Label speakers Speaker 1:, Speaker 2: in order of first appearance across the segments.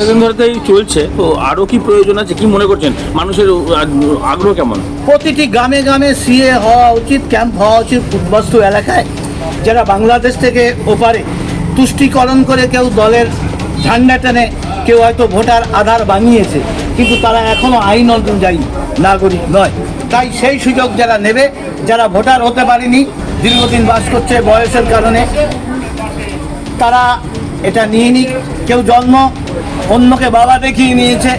Speaker 1: এতদিন ধরে চলছে, তো আরও কি প্রয়োজন আছে? কি মনে করছেন? মানুষের আগ্রহ কেমন?
Speaker 2: প্রতিটি গ্রামে গ্রামে সিএ হওয়া উচিত, ক্যাম্প হওয়া উচিত উদ্বাস্তু এলাকায়। যারা বাংলাদেশ থেকে ওপারে তুষ্টিকরণ করে কেউ দলের ঝান্ডা টেনে, কেউ হয়তো ভোটার আধার বানিয়েছে, কিন্তু তারা এখনও আইন অনুযায়ী নাগরিক নয়। তাই সেই সুযোগ যারা নেবে, যারা ভোটার হতে পারেনি, দীর্ঘদিন বাস করছে বয়সের কারণে, তারা এটা নিয়ে নিক। কেউ জন্ম অন্যকে বাবা দেখিয়ে নিয়েছে,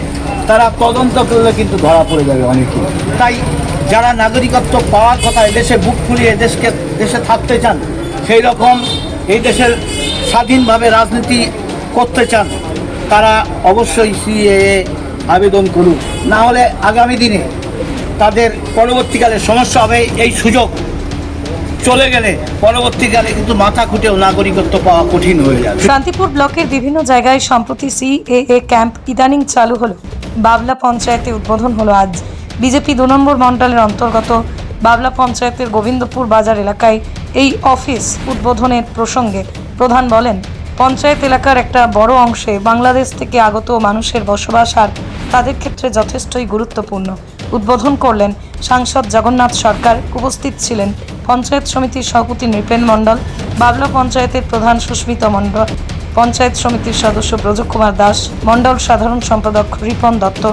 Speaker 2: তারা তদন্ত করলে কিন্তু ধরা পড়ে যাবে অনেকে। তাই যারা নাগরিকত্ব পাওয়ার কথা এদেশে বুক ফুলিয়ে দেশকে দেশে থাকতে চান সেই রকম এই দেশের স্বাধীনভাবে রাজনীতি করতে চান, তারা অবশ্যই সিএএ আবেদন করুক। না হলে আগামী দিনে তাদের পরবর্তীকালে সমস্যা হবে, এই সুযোগ চলে গেলে পরবর্তীকালে কিন্তু মাথা খুঁটেও নাগরিকত্ব পাওয়া কঠিন হয়ে যাবে।
Speaker 3: শান্তিপুর ব্লকের বিভিন্ন জায়গায় সম্প্রতি সিএএ ক্যাম্প ইদানিং চালু হলো। বাবলা পঞ্চায়েতে উদ্বোধন হলো আজ। বিজেপি দু নম্বর মণ্ডলের অন্তর্গত বাবলা পঞ্চায়েতের গোবিন্দপুর বাজার এলাকায় এই অফিস উদ্বোধনের প্রসঙ্গে প্রধান বলেন, পঞ্চায়েত এলাকার একটা বড় অংশে বাংলাদেশ থেকে আগত মানুষের বসবাস আর তাদের ক্ষেত্রে যথেষ্টই গুরুত্বপূর্ণ। উদ্বোধন করলেন সাংসদ জগন্নাথ সরকার। উপস্থিত ছিলেন পঞ্চায়েত সমিতির সভাপতি নৃপেন মণ্ডল, বাবলা পঞ্চায়েতের প্রধান সুস্মিতা মণ্ডল, পঞ্চায়েত সমিতির সদস্য ব্রজ কুমার দাস, মণ্ডল সাধারণ সম্পাদক রিপন দত্ত,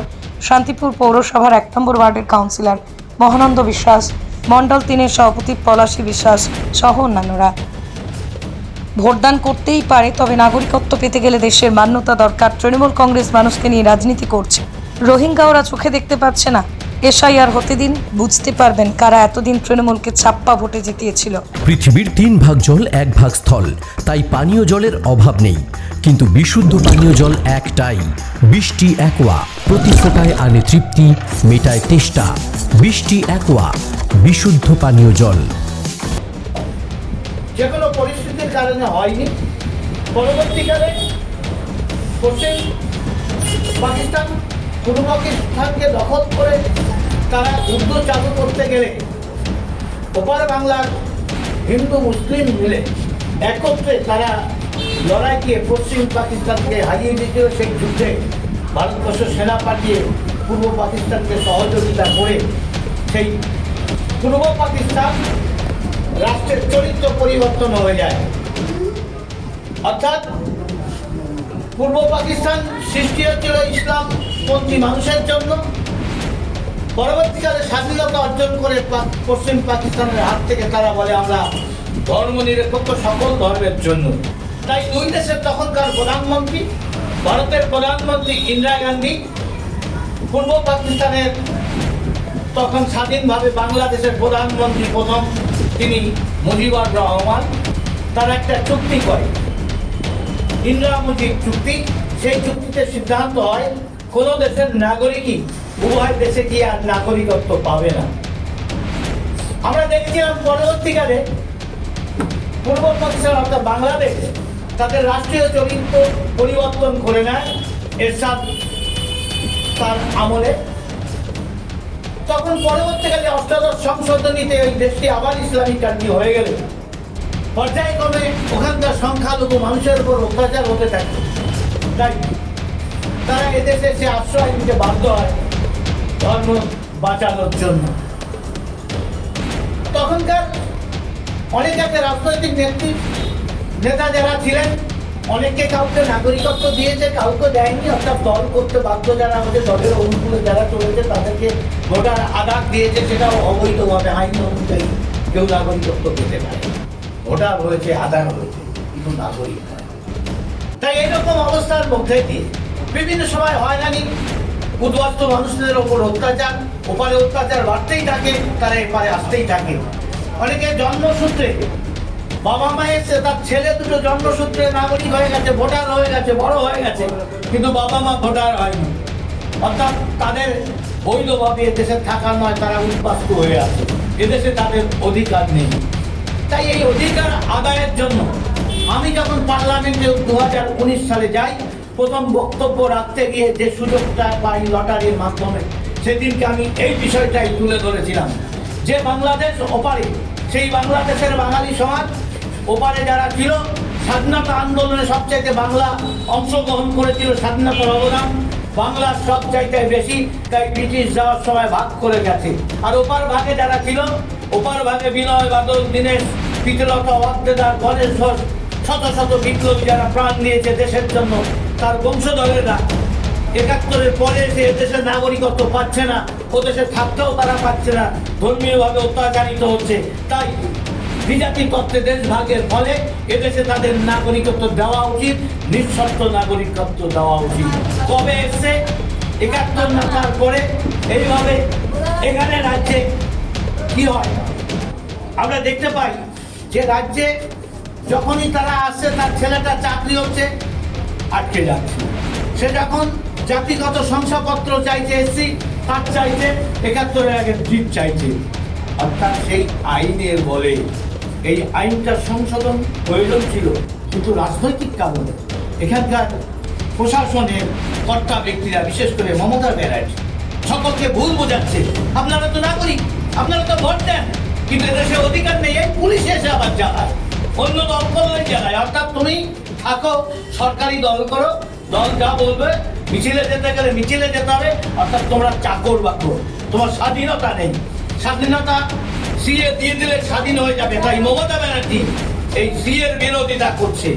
Speaker 3: শান্তিপুর পৌরসভার এক নম্বর ওয়ার্ডের কাউন্সিলর মহানন্দ বিশ্বাস, মণ্ডল তিনের সভাপতি পলাশী বিশ্বাস সহ অন্যান্যরা। ভোটদান করতেই পারে, তবে নাগরিকত্ব পেতে গেলে দেশের মান্যতা দরকার। তৃণমূল কংগ্রেস মানুষকে নিয়ে রাজনীতি করছে। রোহিঙ্গা ওরা চোখে দেখতে পাচ্ছে না। এসআইআর হতে দিন বুঝতে পারবেন কারা এতদিন তৃণমূলকে ছাপ্পা ভোটে জিতিয়েছিল।
Speaker 4: পৃথিবীর তিন ভাগ জল এক ভাগ স্থল। তাই পানীয় জলের অভাব নেই। কিন্তু বিশুদ্ধ পানীয় জল একটাই। বৃষ্টি একোয়া। প্রতি ফোটায় আনে তৃপ্তি মেটায় তেষ্টা। বৃষ্টি একোয়া। বিশুদ্ধ পানীয় জল।
Speaker 2: যে কোনো পরিস্থিতির কারণে হয়নি। পরবর্তীকালে পশ্চিম পাকিস্তান পূর্ব পাকিস্তানকে দখল করে তারা যুদ্ধ চালু করতে গেলে ওপার বাংলার হিন্দু, মুসলিম মিলে একত্রে তারা লড়াই দিয়ে পশ্চিম পাকিস্তানকে হারিয়ে দিয়েছিল। সেই যুদ্ধে ভারতবর্ষ সেনা পাঠিয়ে পূর্ব পাকিস্তানকে সহযোগিতা করে সেই পূর্ব পাকিস্তান রাষ্ট্রের চরিত্র পরিবর্তন হয়ে যায়। অর্থাৎ পূর্ব পাকিস্তান সৃষ্টি হচ্ছিল ইসলামপন্থী মানুষের জন্য পরবর্তীকালে স্বাধীনতা অর্জন করে পশ্চিম পাকিস্তানের হাত থেকে তারা বলে আমরা ধর্ম নিরপেক্ষ সকল ধর্মের জন্য। তাই দুই দেশের তখনকার প্রধানমন্ত্রী, ভারতের প্রধানমন্ত্রী ইন্দিরা গান্ধী, পূর্ব পাকিস্তানের তখন স্বাধীনভাবে বাংলাদেশের প্রধানমন্ত্রী প্রথম তিনি মুজিবুর রহমান, তারা একটা চুক্তি করে। ইন্দিরা মুজিব চুক্তি, সেই চুক্তিতে সিদ্ধান্ত হয় কোনো দেশের নাগরিকই উভয় দেশে গিয়ে আর নাগরিকত্ব পাবে না। আমরা দেখেছিলাম পরবর্তীকালে পূর্ব পাকিস্তান অর্থাৎ বাংলাদেশ তাদের রাষ্ট্রীয় চরিত্র পরিবর্তন করে নেয়, এরশাদ তার আমলে। তখন পরবর্তীকালে অষ্টাদশ সংশোধনীতে ওই দেশটি আবার ইসলামিক কান্ট্রি হয়ে গেল। পর্যায়ক্রমে ওখানকার সংখ্যালঘু মানুষের উপর অত্যাচার হতে থাকে। তাই তারা এদেশে এসে আশ্রয় দিতে বাধ্য হয় ধর্ম বাঁচানোর জন্য। তখনকার অনেক একটা রাজনৈতিক নেত্রী, নেতা যারা ছিলেন অনেকে কাউকে নাগরিকত্ব দিয়েছে, কাউকে দেয়নি, অর্থাৎ দল করতে বাধ্য যারা আমাদের দলের অনুকূলে যারা চলেছে, তাদেরকে ভোটার আধার দিয়েছে, সেটাও অবৈধভাবে আইন অনুযায়ী কেউ নাগরিকত্ব পেতে পারে ভোটার হয়েছে, আধার হয়েছে কিন্তু নাগরিক তাই এরকম অবস্থার মধ্যে দিয়ে বিভিন্ন সময় হয়রানি, উদ্বাস্ত মানুষদের ওপর অত্যাচার, ওপারে অত্যাচার বাড়তেই থাকে, তারা এপারে আসতেই থাকে। অনেকে জন্মসূত্রে, বাবা মায়ের সে তার ছেলে দুটো জন্মসূত্রে নাগরিক হয়ে গেছে, ভোটার হয়ে গেছে, বড় হয়ে গেছে, কিন্তু বাবা মা ভোটার হয়নি। অর্থাৎ তাদের বৈধভাবে এদেশে থাকা নয়, তারা উদ্বাস্তু হয়ে আছে। এদেশে তাদের অধিকার নেই। তাই এই অধিকার আদায়ের জন্য আমি যখন পার্লামেন্টে দু হাজার উনিশ সালে যাই প্রথম বক্তব্য রাখতে গিয়ে যে সুযোগটা পাই লটারির মাধ্যমে, সেদিনকে আমি এই বিষয়টাই তুলে ধরেছিলাম। যে বাংলাদেশ ওপারে, সেই বাংলাদেশের বাঙালি সমাজ ওপারে যারা ছিল, স্বাধীনতা আন্দোলনে সবচাইতে বাংলা অংশগ্রহণ করেছিল স্বাধীনতার অবদান, বাংলার সবচাইতে বেশি, তাই ব্রিটিশ যাওয়ার সময় ভাগ করে গেছে। আর ওপার ভাগে যারা ছিল, ওপার ভাগে বিনয়, বাদল, দীনেশ, পিতলতা ওয়াদ্দেদার গণেশ ঘোষ, শত শত বিপ্লবী যারা প্রাণ দিয়েছে দেশের জন্য তার বংশধরেরা একাত্তরের পরে এসে দেশের নাগরিকত্ব পাচ্ছে না, ও দেশে থাকতেও তারা পাচ্ছে না, ধর্মীয়ভাবে অত্যাচারিত হচ্ছে। তাই বিজাতি তত্ত্বে দেশ ভাগের ফলে এদেশে তাদের নাগরিকত্ব দেওয়া উচিত, নিঃশর্ত নাগরিকত্ব দেওয়া উচিত। কবে এসছে? একাত্তর না তারপরে এইভাবে এখানে রাজ্যে কি হয়? আমরা দেখতে পাই যে রাজ্যে যখনই তারা আসছে তার ছেলেটা চাকরি হচ্ছে আটকে যাচ্ছে সে যখন জাতিগত শংসাপত্র চাইতে এসছি, তার চাইছে একাত্তরের আগে জিপ চাইছে। অর্থাৎ সেই আইনের বলে এই আইনটা সংশোধন প্রয়োজন ছিল, কিন্তু রাজনৈতিক কারণে এখানকার প্রশাসনের কর্তা ব্যক্তিরা, বিশেষ করে মমতা ব্যানার্জি, সকলকে ভুল বোঝাচ্ছে। আপনারা তো নাগরিক, আপনারা তো ভোট দেন কিন্তু দেশে অধিকার নেই পুলিশ এসে আবার জ্বালায়। অন্য দল করলে জ্বালায়। অর্থাৎ তুমি থাকো, সরকারি দল করো, দল যা বলবে, মিছিলে যেতে গেলে মিছিলে যেতে হবে, অর্থাৎ তোমরা চাকর বাকর। তোমার স্বাধীনতা নেই। স্বাধীনতা সিএ দিয়ে দিলে স্বাধীন হয়ে যাবে, তাই মমতা ব্যানার্জি এই সিএর বিরোধিতা করছে।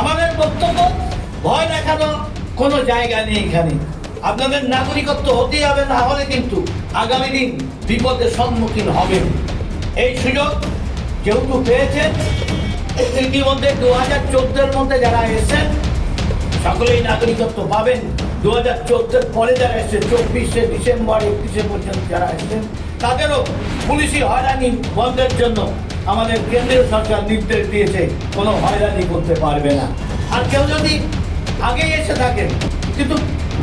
Speaker 2: আমাদের বক্তব্য, ভয় দেখানো কোনো জায়গা নেই এখানে। আপনাদের নাগরিকত্ব হতে হবে, না হলে কিন্তু আগামী দিন বিপদের সম্মুখীন হবেন। এই সুযোগ যেহেতু পেয়েছেন ইতিমধ্যে দু হাজার চোদ্দের মধ্যে যারা এসেছেন, সকলেই নাগরিকত্ব পাবেন। দু হাজার চোদ্দের পরে যারা এসছে, চব্বিশে ডিসেম্বর, একত্রিশে পর্যন্ত যারা এসছেন, তাদেরও পুলিশি হয়রানি বন্ধের জন্য আমাদের কেন্দ্রীয় সরকার নির্দেশ দিয়েছে, কোনো হয়রানি করতে পারবে না। আর কেউ যদি আগেই এসে থাকেন, কিন্তু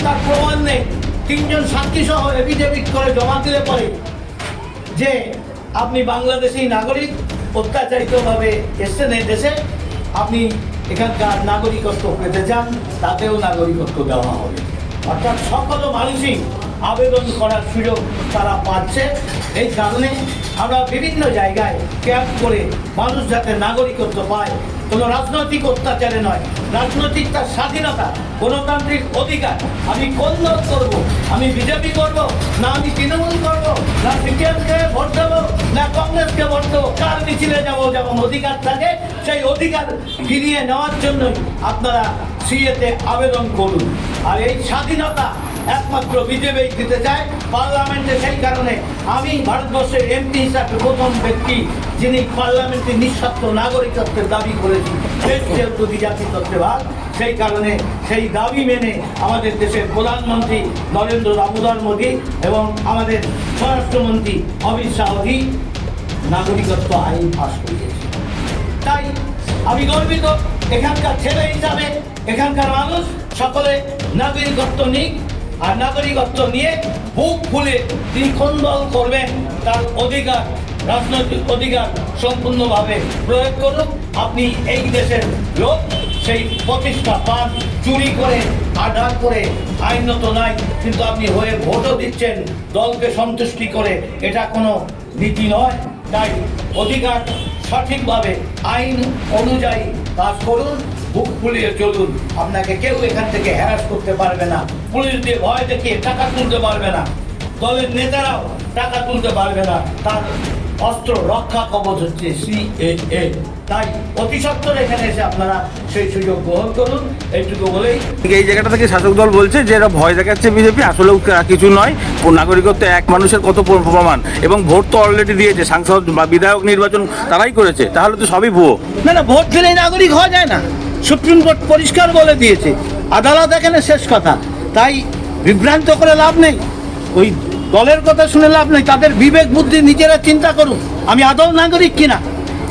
Speaker 2: তার প্রমাণ নেই, তিনজন সাক্ষী সহ এফিডেভিট করে জমা দিলে পরে যে আপনি বাংলাদেশি নাগরিক অত্যাচারিতভাবে এসছেন এই দেশে। আপনি এখানকার নাগরিকত্ব পেতে চান, তাতেও নাগরিকত্ব দেওয়া হবে। অর্থাৎ সকল মানুষই আবেদন করার সুযোগ তারা পাচ্ছে। এই কারণে আমরা বিভিন্ন জায়গায় ক্যাম্প করে মানুষ যাতে নাগরিকত্ব পায় কোনো রাজনৈতিক অত্যাচারে নয়। রাজনৈতিক তার স্বাধীনতা, গণতান্ত্রিক অধিকার। আমি কোন দল করব, আমি বিজেপি করব, না আমি তৃণমূল করব, না সিপিএমকে ভোট দেবো, না কংগ্রেসকে ভোট দেবো। কার মিছিলে যাব, যেমন অধিকার থাকে, সেই অধিকার ফিরিয়ে নেওয়ার জন্যই আপনারা সিএতে আবেদন করুন। আর এই স্বাধীনতা একমাত্র বিজেপি দিতে চায় পার্লামেন্টে সেই কারণে আমি ভারতবর্ষের এমপি হিসাবে প্রথম ব্যক্তি যিনি পার্লামেন্টে নিঃস্বার্থ নাগরিকত্বের দাবি করেছি দেশ যেহেতু বিজাতি ভাগ সেই কারণে সেই দাবি মেনে আমাদের দেশের প্রধানমন্ত্রী নরেন্দ্র দামোদর মোদী এবং আমাদের স্বরাষ্ট্রমন্ত্রী অমিত শাহজি নাগরিকত্ব আইন পাশ করিয়েছে তাই আমি গর্বিত, এখানকার ছেলে হিসাবে, এখানকার মানুষ সকলে নাগরিকত্ব নিক আর নাগরিকত্ব নিয়ে বুক ফুলে তিনি দল করবেন, তার অধিকার, রাজনৈতিক অধিকার সম্পূর্ণভাবে প্রয়োগ করুন। আপনি এই দেশের লোক, সেই প্রতিষ্ঠা পান, চুরি করে, আধার করে, আইনত নাই, কিন্তু আপনি হয়ে ভোটও দিচ্ছেন, দলকে সন্তুষ্টি করে। এটা কোনো নীতি নয়। তাই অধিকার সঠিকভাবে, আইন অনুযায়ী কাজ করুন, বুক ফুলিয়ে চলুন। আপনাকে কেউ এখান থেকে হ্যারাস করতে পারবে না। পুলিশ দিয়ে ভয় দেখিয়ে টাকা তুলতে পারবে না। দলের নেতারাও টাকা তুলতে পারবে না। তার অস্ত্র রক্ষা কবচ হচ্ছে সিএএ তাই অতি সত্তর এখানে এসে আপনারা সেই সুযোগ গ্রহণ করুন। এইটুকু বলেই
Speaker 1: এই জায়গাটা থেকে শাসক দল বলছে যে এরা ভয় দেখাচ্ছে বিজেপি আসলেও কা- কিছু নয় ও নাগরিকত্ব এক মানুষের কত প্রমাণ। এবং ভোট তো অলরেডি দিয়েছে সাংসদ বা বিধায়ক নির্বাচন তারাই করেছে। তাহলে তো সবই ভুয়ো।
Speaker 2: না না ভোট দিলেই নাগরিক হওয়া যায় না। সুপ্রিম কোর্ট পরিষ্কার বলে দিয়েছে। আদালত এখানে শেষ কথা। তাই বিভ্রান্ত করে লাভ নেই। ওই দলের কথা শুনে লাভ নেই, তাদের বিবেক, বুদ্ধি নিজেরা চিন্তা করুন। আমি আদৌ নাগরিক কিনা?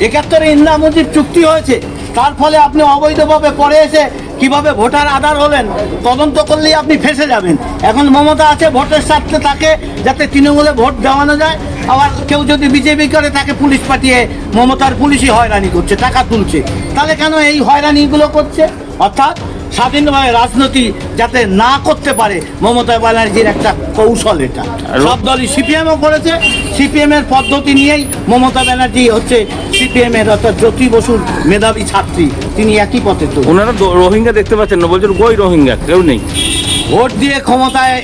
Speaker 2: একাত্তরে ইন্দিরা মুজিব চুক্তি হয়েছে, তার ফলে আপনি অবৈধভাবে পরে এসে কীভাবে ভোটার আধার হলেন, তদন্ত করলেই আপনি ফেসে যাবেন। এখন মমতা আছে, ভোটের স্বার্থে তাকে যাতে তৃণমূলে ভোট দেওয়ানো যায়, আবার কেউ যদি বিজেপি করে, তাকে পুলিশ পাঠিয়ে মমতার পুলিশই হয়রানি করছে, টাকা তুলছে। তাহলে কেন এই হয়রানিগুলো করছে? অর্থাৎ স্বাধীনভাবে রাজনীতি যাতে না করতে পারে মমতা ব্যানার্জির একটা কৌশল এটা। সব দলই সিপিএমও করেছে সিপিএম এর পদ্ধতি নিয়েই মমতা ব্যানার্জি হচ্ছে সিপিএম এর অর্থাৎ জ্যোতি বসুর মেধাবী ছাত্রী। তিনি একই পথে তো
Speaker 1: ওনারা রোহিঙ্গা দেখতে পাচ্ছেন না বলছেন কই রোহিঙ্গা কেউ নেই।
Speaker 2: ভোট দিয়ে ক্ষমতায়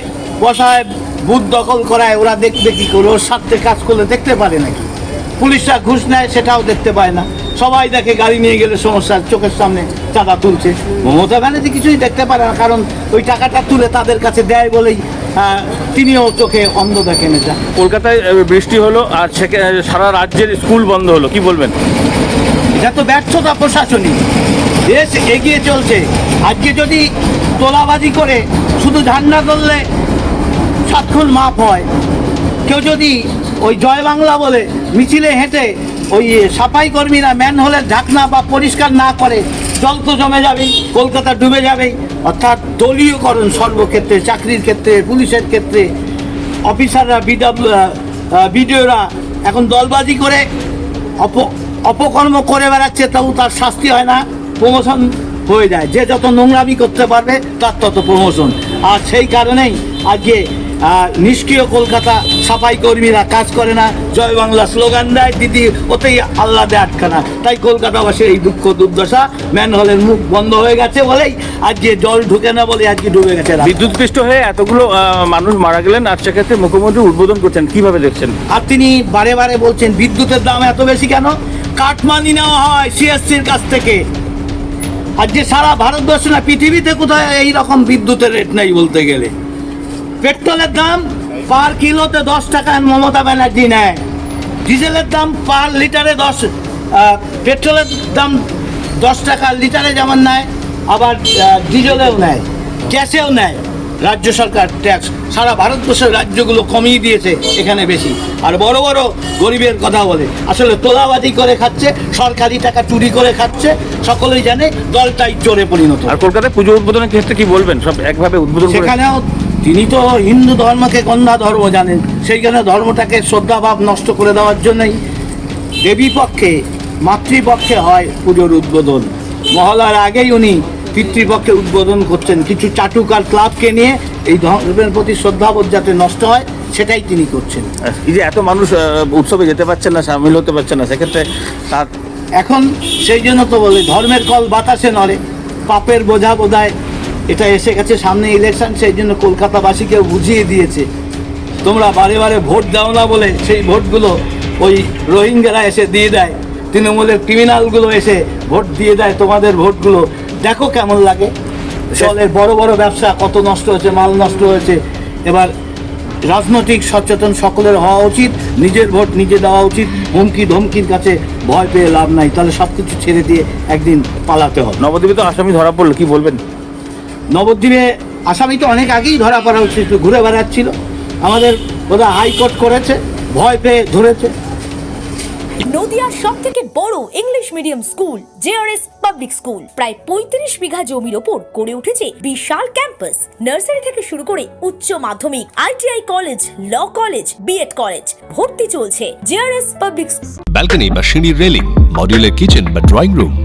Speaker 2: বসায় বুথ দখল করায় ওরা দেখবে কি করে? ওর স্বার্থে কাজ করলে দেখতে পারে নাকি? পুলিশরা ঘুষ নেয় সেটাও দেখতে পায় না। সবাই দেখে গাড়ি নিয়ে গেলে সমস্যা চোখের সামনে চাঁদা তুলছে। মমতা ব্যানার্জি কিছুই দেখতে পারে না কারণ ওই টাকাটা তুলে তাদের কাছে দেয় বলেই তিনিও চোখে অন্ধ দেখেন এটা।
Speaker 1: কলকাতায় বৃষ্টি হলো আর সারা রাজ্যের স্কুল বন্ধ হলো কি বলবেন?
Speaker 2: এটা তো ব্যর্থতা প্রশাসনিক। দেশ এগিয়ে চলছে। আজকে যদি তোলাবাজি করে শুধু ঝান্ডা করলে সাতক্ষণ মাপ হয়। কেউ যদি ওই জয় বাংলা বলে মিছিলে হেঁটে ওই সাফাই কর্মীরা ম্যান হলে ঢাকনা বা পরিষ্কার না করে, জল তো জমে যাবেই, কলকাতা ডুবে যাবেই। অর্থাৎ দলীয়করণ সর্বক্ষেত্রে, চাকরির ক্ষেত্রে, পুলিশের ক্ষেত্রে, অফিসাররা, বিডব্লিউ বিডিওরা এখন দলবাজি করে, অপ, অপকর্ম করে বেড়াচ্ছে তাও তার শাস্তি হয় না, প্রমোশন হয়ে যায়। যে যত নোংরামি করতে পারবে, তার তত প্রমোশন। আর সেই কারণেই আজকে নিষ্ক্রিয় কলকাতা সাফাই কর্মীরা কাজ করে না। জয় বাংলা স্লোগান দেয় দিদি ওতেই আল্লাহ দেয় আটখানা। তাই কলকাতাবাসীর এই দুঃখ দুর্দশা ম্যান হলের মুখ বন্ধ হয়ে গেছে বলেই আজকে জল ঢুকে না বলে আজকে ডুবে গেছে।
Speaker 1: বিদ্যুৎপৃষ্ট হয়ে এতগুলো মানুষ মারা গেলেন আর সেক্ষেত্রে মুখ্যমন্ত্রী উদ্বোধন করছেন কীভাবে দেখছেন?
Speaker 2: আর তিনি বারে বারে বলছেন বিদ্যুতের দাম এত বেশি কেন? কাঠমানি নেওয়া হয় সিএসসির কাছ থেকে। আর যে সারা ভারতবর্ষ না পৃথিবীতে কোথায় এইরকম বিদ্যুতের রেট নেই বলতে গেলে। পেট্রোলের দাম পার কিলোতে দশ টাকা মমতা ব্যানার্জি নেয়। ডিজেলের দাম পার লিটারে দশ পেট্রোলের দাম দশ টাকা লিটারে যেমন নেয় আবার ডিজেলেও নেয় গ্যাসেও নেয়। রাজ্য সরকার ট্যাক্স সারা ভারতবর্ষের রাজ্যগুলো কমিয়ে দিয়েছে এখানে বেশি। আর বড় বড় গরিবের কথা বলে আসলে তোলাবাজি করে খাচ্ছে সরকারি টাকা চুরি করে খাচ্ছে সকলেই জানে দলটাই চোরে পরিণত।
Speaker 1: আর কলকাতায় পুজো উদ্বোধনের ক্ষেত্রে কি বলবেন? সব একভাবে উদ্বোধন
Speaker 2: সেখানেও তিনি তো হিন্দু ধর্মকে কন্যা ধর্ম জানেন। সেই জন্য ধর্মটাকে শ্রদ্ধাভাব নষ্ট করে দেওয়ার জন্যই দেবী পক্ষে মাতৃপক্ষে হয় পুজোর উদ্বোধন। মহলার আগেই উনি পিতৃপক্ষে উদ্বোধন করছেন কিছু চাটুকার ক্লাবকে নিয়ে এই ধর্মের প্রতি শ্রদ্ধাবোধ যাতে নষ্ট হয় সেটাই তিনি করছেন।
Speaker 1: এই যে এত মানুষ উৎসবে যেতে পারছেন না সামিল হতে পারছেন না সেক্ষেত্রে তার
Speaker 2: এখন সেই জন্য তো বলে ধর্মের কল বাতাসে নড়ে পাপের বোঝা বোধায় এটা এসে গেছে সামনে ইলেকশন সেই জন্য কলকাতাবাসীকেও বুঝিয়ে দিয়েছে। তোমরা বারে বারে ভোট দাও না বলে সেই ভোটগুলো ওই রোহিঙ্গারা এসে দিয়ে দেয়। তৃণমূলের ক্রিমিনালগুলো এসে ভোট দিয়ে দেয় তোমাদের ভোটগুলো। দেখো কেমন লাগে। জলের বড় বড় ব্যবসা, কত নষ্ট হয়েছে, মাল নষ্ট হয়েছে। এবার রাজনৈতিক সচেতন সকলের হওয়া উচিত, নিজের ভোট নিজে দেওয়া উচিত। হুমকি ধমকির কাছে ভয় পেয়ে লাভ নাই। তাহলে সব কিছু ছেড়ে দিয়ে একদিন পালাতে হবে।
Speaker 1: নবদ্বীপে তো আসামি ধরা পড়ল, কি বলবেন?
Speaker 2: নবদ্বীপে আসামি তো অনেক আগেই ধরা পড়া উচিত ঘুরে বেড়াচ্ছিল। আমাদের বোধহয় হাইকোর্ট করেছে ভয় পেয়ে ধরেছে।
Speaker 5: নদিয়ার সব থেকে বড় English medium school JRS public school প্রায় পঁয়ত্রিশ বিঘা জমির ওপর গড়ে উঠেছে বিশাল ক্যাম্পাস। নার্সারি থেকে শুরু করে উচ্চ মাধ্যমিক ITI college law college BEd college ভর্তি চলছে জেআরএস পাবলিক
Speaker 6: ব্যালকনি বা সিঁড়ির রেলিং মডিউলার কিচেন বা ড্রয়িং রুম